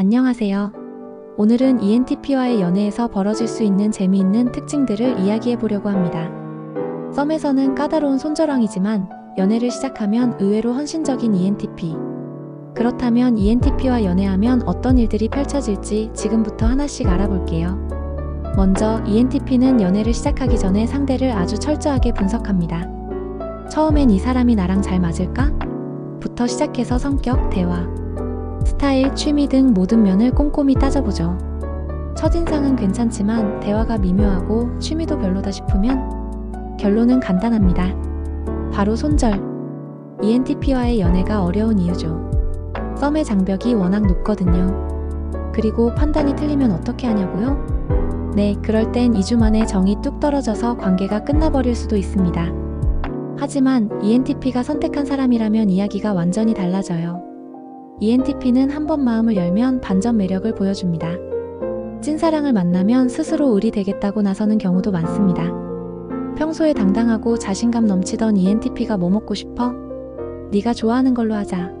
안녕하세요. 오늘은 ENTP와의 연애에서 벌어질 수 있는 재미있는 특징들을 이야기해 보려고 합니다. 썸에서는 까다로운 손절왕이지만 연애를 시작하면 의외로 헌신적인 ENTP. 그렇다면 ENTP와 연애하면 어떤 일들이 펼쳐질지 지금부터 하나씩 알아볼게요. 먼저 ENTP는 연애를 시작하기 전에 상대를 아주 철저하게 분석합니다. 처음엔 이 사람이 나랑 잘 맞을까? 부터 시작해서 성격, 대화, 스타일, 취미 등 모든 면을 꼼꼼히 따져보죠. 첫인상은 괜찮지만 대화가 미묘하고 취미도 별로다 싶으면 결론은 간단합니다. 바로 손절. ENTP와의 연애가 어려운 이유죠. 썸의 장벽이 워낙 높거든요. 그리고 판단이 틀리면 어떻게 하냐고요? 네, 그럴 땐 2주 만에 정이 뚝 떨어져서 관계가 끝나버릴 수도 있습니다. 하지만 ENTP가 선택한 사람이라면 이야기가 완전히 달라져요. ENTP는 한 번 마음을 열면 반전 매력을 보여줍니다. 찐사랑을 만나면 스스로 을이 되겠다고 나서는 경우도 많습니다. 평소에 당당하고 자신감 넘치던 ENTP가 뭐 먹고 싶어? 네가 좋아하는 걸로 하자.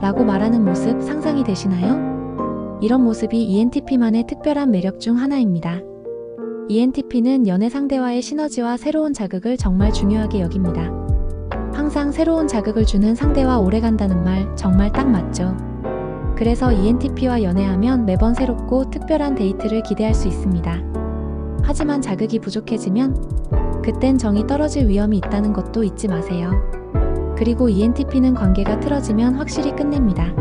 라고 말하는 모습 상상이 되시나요? 이런 모습이 ENTP만의 특별한 매력 중 하나입니다. ENTP는 연애 상대와의 시너지와 새로운 자극을 정말 중요하게 여깁니다. 항상 새로운 자극을 주는 상대와 오래 간다는 말 정말 딱 맞죠. 그래서 ENTP와 연애하면 매번 새롭고 특별한 데이트를 기대할 수 있습니다. 하지만 자극이 부족해지면 그땐 정이 떨어질 위험이 있다는 것도 잊지 마세요. 그리고 ENTP는 관계가 틀어지면 확실히 끝냅니다.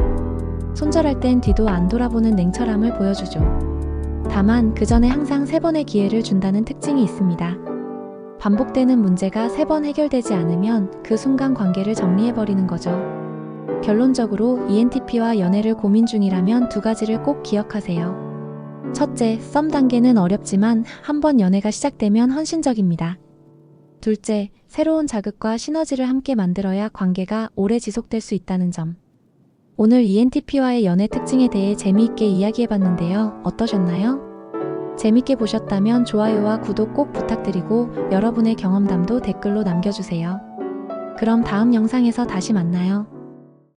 손절할 땐 뒤도 안 돌아보는 냉철함을 보여주죠. 다만 그 전에 항상 세 번의 기회를 준다는 특징이 있습니다. 반복되는 문제가 세 번 해결되지 않으면 그 순간 관계를 정리해버리는 거죠. 결론적으로 ENTP와 연애를 고민 중이라면 두 가지를 꼭 기억하세요. 첫째, 썸 단계는 어렵지만 한 번 연애가 시작되면 헌신적입니다. 둘째, 새로운 자극과 시너지를 함께 만들어야 관계가 오래 지속될 수 있다는 점. 오늘 ENTP와의 연애 특징에 대해 재미있게 이야기해봤는데요. 어떠셨나요? 재밌게 보셨다면 좋아요와 구독 꼭 부탁드리고 여러분의 경험담도 댓글로 남겨주세요. 그럼 다음 영상에서 다시 만나요.